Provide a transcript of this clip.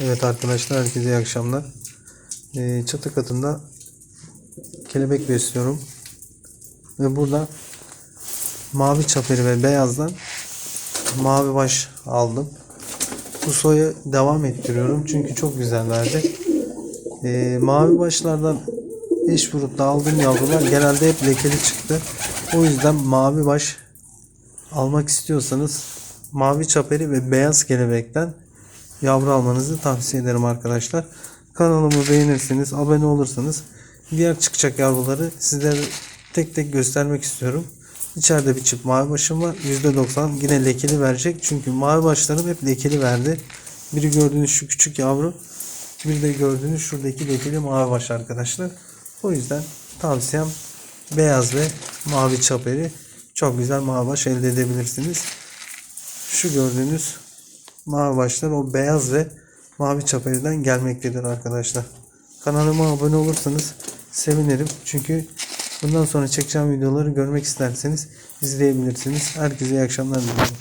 Evet arkadaşlar herkese iyi akşamlar. Ee, çatı katında kelebek besliyorum. Ve burada mavi çaperi ve beyazdan mavi baş aldım. Bu soyu devam ettiriyorum çünkü çok güzel verdi. Ee, mavi başlardan eş vurup da aldığım yavrular genelde hep lekeli çıktı. O yüzden mavi baş almak istiyorsanız mavi çaperi ve beyaz kelebekten yavru almanızı tavsiye ederim arkadaşlar. Kanalımı beğenirseniz, abone olursanız diğer çıkacak yavruları sizlere tek tek göstermek istiyorum. İçeride bir çift mavi başım var. %90 yine lekeli verecek. Çünkü mavi başlarım hep lekeli verdi. Biri gördüğünüz şu küçük yavru. Bir de gördüğünüz şuradaki lekeli mavi baş arkadaşlar. O yüzden tavsiyem beyaz ve mavi çaperi. Çok güzel mavi baş elde edebilirsiniz. Şu gördüğünüz mavi başlar o beyaz ve mavi çaperiden gelmektedir arkadaşlar. Kanalıma abone olursanız sevinirim. Çünkü bundan sonra çekeceğim videoları görmek isterseniz izleyebilirsiniz. Herkese iyi akşamlar diliyorum.